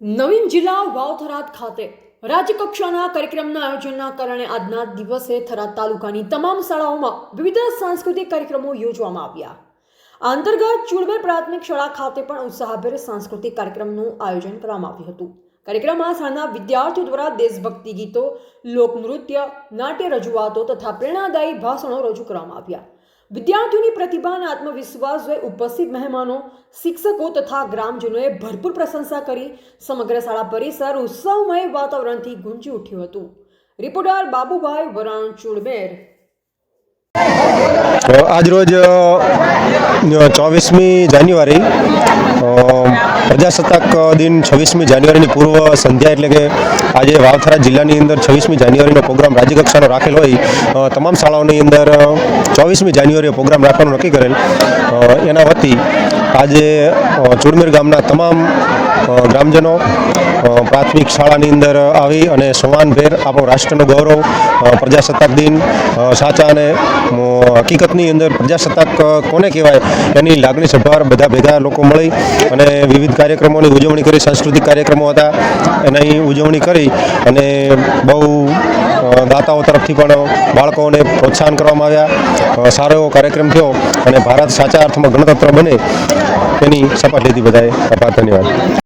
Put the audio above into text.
નવીન જિલ્લા વાવ થરાદ ખાતે રાજ્યકક્ષાના કાર્યક્રમના આયોજનના કારણે આજના દિવસે થરાદ તાલુકાની તમામ શાળાઓમાં વિવિધ સાંસ્કૃતિક કાર્યક્રમો યોજવામાં આવ્યા. આ અંતર્ગત ચુડવેર પ્રાથમિક શાળા ખાતે પણ ઉત્સાહભેર સાંસ્કૃતિક કાર્યક્રમનું આયોજન કરવામાં આવ્યું હતું. કાર્યક્રમમાં શાળાના વિદ્યાર્થીઓ દ્વારા દેશભક્તિ ગીતો, લોકનૃત્ય, નાટ્ય રજૂઆતો તથા પ્રેરણાદાયી ભાષણો રજૂ કરવામાં આવ્યા. વિદ્યાર્થીઓની પ્રતિભા અને આત્મવિશ્વાસ જોઈ ઉપસ્થિત મહેમાનો, શિક્ષકો તથા ગ્રામજનોએ ભરપૂર પ્રશંસા કરી. સમગ્ર શાળા પરિસર ઉત્સવમય વાતાવરણથી ગુંજી ઉઠ્યું હતું. રિપોર્ટર બાબુભાઈ વરાણ ચુડબેર આજરોજ ચોવીસમી જાન્યુઆરી પ્રજાસત્તાક દિન છવ્વીસમી જાન્યુઆરીની પૂર્વ સંધ્યા એટલે કે આજે વાવથરા જિલ્લાની અંદર છવ્વીસમી જાન્યુઆરીનો પ્રોગ્રામ રાજ્યકક્ષાનો રાખેલ હોય. તમામ શાળાઓની અંદર ચોવીસમી જાન્યુઆરીએ પ્રોગ્રામ રાખવાનું નક્કી કરેલ. એના વતી આજે ચુરમેર ગામના તમામ ગ્રામજનો પ્રાથમિક શાળાની અંદર આવી અને સમાનભેર આપણો રાષ્ટ્રનું ગૌરવ પ્રજાસત્તાક દિન સાચા અને હકીકતની અંદર પ્રજાસત્તાક કોને કહેવાય એની લાગણી સભાર બધા ભેગા લોકો મળી અને વિવિધ કાર્યક્રમોની ઉજવણી કરી, સાંસ્કૃતિક કાર્યક્રમો હતા, એની ઉજવણી કરી અને બહુ દાતાઓ તરફથી પણ બાળકોને પ્રોત્સાહન કરવામાં આવ્યા. સારો એવો કાર્યક્રમ થયો અને ભારત સાચા અર્થમાં ગણતંત્ર બને તેની શપથ લીધી બધાએ. આભાર, ધન્યવાદ.